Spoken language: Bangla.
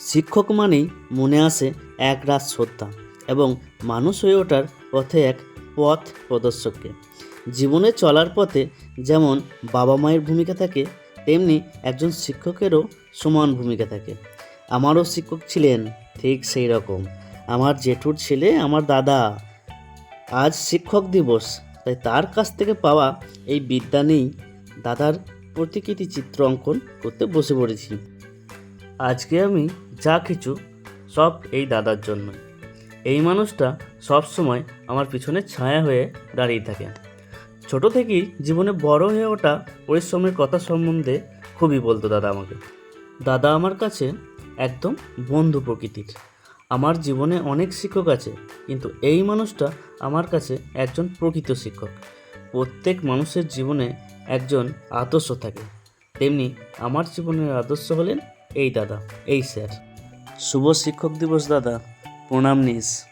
শিক্ষক মানেই মনে আসে এক রাত শ্রদ্ধা এবং মানুষ হয়ে ওঠার পথে এক পথ প্রদর্শককে। জীবনে চলার পথে যেমন বাবা মায়ের ভূমিকা থাকে, তেমনি একজন শিক্ষকেরও সমান ভূমিকা থাকে। আমারও শিক্ষক ছিলেন, ঠিক সেই রকম। আমার জেঠুর ছেলে আমার দাদা। আজ শিক্ষক দিবস, তাই তার কাছ থেকে পাওয়া এই বিদ্যা নেই। দাদার প্রতিকৃতি চিত্র অঙ্কন করতে বসে পড়েছি। আজকে আমি যা কিছু, সব এই দাদার জন্য। এই মানুষটা সব সময় আমার পিছনে ছায়া হয়ে দাঁড়িয়ে থাকে। ছোট থেকেই জীবনে বড় হয়ে ওঠা পরিশ্রমের কথা সম্বন্ধে খুবই বলতো দাদা আমাকে। দাদা আমার কাছে একদম বন্ধু প্রকৃতির। আমার জীবনে অনেক শিক্ষক আছে, কিন্তু এই মানুষটা আমার কাছে একজন প্রকৃত শিক্ষক। প্রত্যেক মানুষের জীবনে একজন আদর্শ থাকে। তেমনি আমার জীবনের আদর্শ হলেন এই দাদা, এই স্যার। শুভ শিক্ষক দিবস দাদা। প্রণাম নিস